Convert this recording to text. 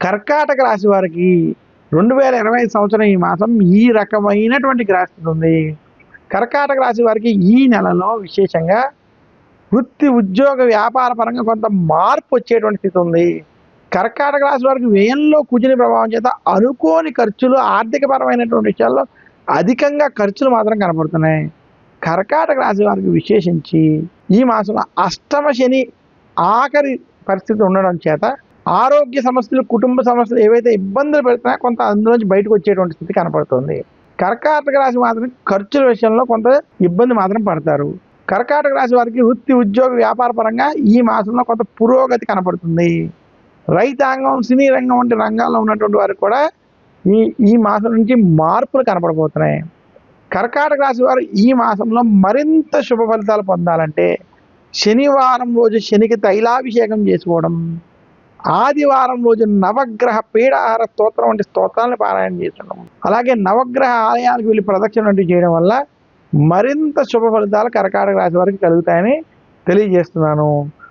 కర్కాటక రాశి వారికి రెండు వేల ఇరవై ఐదు సంవత్సరం ఈ మాసం ఈ రకమైనటువంటి గ్రహస్థితి ఉంది. కర్కాటక రాశి వారికి ఈ నెలలో విశేషంగా వృత్తి ఉద్యోగ వ్యాపార పరంగా కొంత మార్పు వచ్చేటువంటి స్థితి ఉంది. కర్కాటక రాశి వారికి వ్యయంలో కూచుని ప్రభావం చేత అనుకోని ఖర్చులు ఆర్థికపరమైనటువంటి విషయాల్లో అధికంగా ఖర్చులు మాత్రం కనపడుతున్నాయి కర్కాటక రాశి వారికి విశేషించి ఈ మాసంలో అష్టమ శని ఆఖరి పరిస్థితి ఉండడం చేత ఆరోగ్య సమస్యలు కుటుంబ సమస్యలు ఏవైతే ఇబ్బందులు పెడుతున్నా కొంత అందులోంచి బయటకు వచ్చేటువంటి స్థితి కనపడుతుంది. కర్కాటక రాశి మాత్రం ఖర్చుల విషయంలో కొంత ఇబ్బంది మాత్రం పడతారు. కర్కాటక రాశి వారికి వృత్తి ఉద్యోగ వ్యాపార పరంగా ఈ మాసంలో కొంత పురోగతి కనపడుతుంది. రైతాంగం సినీ రంగం వంటి రంగాల్లో ఉన్నటువంటి వారికి కూడా ఈ ఈ మాసం నుంచి మార్పులు కనపడబోతున్నాయి. కర్కాటక రాశి వారు ఈ మాసంలో మరింత శుభ ఫలితాలు పొందాలంటే శనివారం రోజు శనికి తైలాభిషేకం చేసుకోవడం ఆదివారం రోజు నవగ్రహ పీడాహార స్తోత్రం వంటి స్తోత్రాలను పారాయణ చేస్తుండడం అలాగే నవగ్రహ ఆలయాలకు వెళ్ళి ప్రదక్షిణ వంటివి చేయడం వల్ల మరింత శుభ ఫలితాలు కర్కాటక రాశి వారికి కలుగుతాయని తెలియజేస్తున్నాను.